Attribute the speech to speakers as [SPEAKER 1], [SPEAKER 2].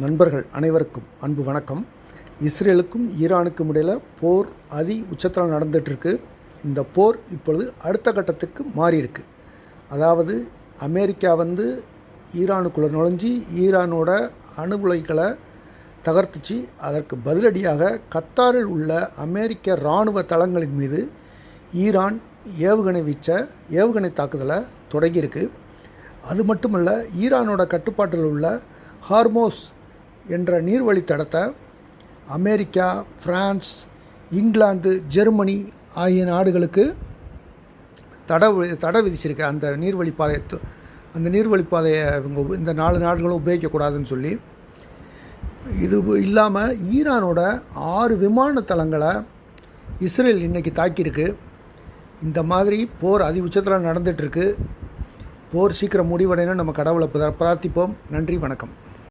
[SPEAKER 1] நண்பர்கள் அனைவருக்கும் அன்பு வணக்கம். இஸ்ரேலுக்கும் ஈரானுக்கும் இடையில் போர் அதி உச்சத்தில் நடந்துகிட்ருக்கு இந்த போர் இப்பொழுது அடுத்த கட்டத்துக்கு மாறியிருக்கு. அதாவது அமெரிக்கா வந்து ஈரானுக்குள்ளே நுழைஞ்சி ஈரானோட அணு உலைகளை தகர்த்துச்சு. அதற்கு பதிலடியாக கத்தாரில் உள்ள அமெரிக்க இராணுவ தளங்களின் மீது ஈரான் ஏவுகணை வீச்ச ஏவுகணை தாக்குதலை தொடங்கியிருக்கு. அது மட்டுமல்ல ஈரானோட கட்டுப்பாட்டில் உள்ள ஹார்மோஸ் என்ற நீர்வழித்தடத்தை அமெரிக்கா பிரான்ஸ் இங்கிலாந்து ஜெர்மனி ஆகிய நாடுகளுக்கு தடை தடை விதிச்சிருக்கு. அந்த நீர்வழி பாதையை அந்த நீர்வழிப்பாதையை இவங்க இந்த நாலு நாடுகளும் உபயோகிக்கக்கூடாதுன்னு சொல்லி இது இல்லாமல் ஈரானோட ஆறு விமான தளங்களை இஸ்ரேல் இன்னைக்கு தாக்கியிருக்கு. இந்த மாதிரி போர் அதி உச்சத்தில் நடந்துகிட்ருக்கு போர் சீக்கிரம் முடிவடையணும்னு நம்ம கடவுளை பிரார்த்திப்போம். நன்றி வணக்கம்.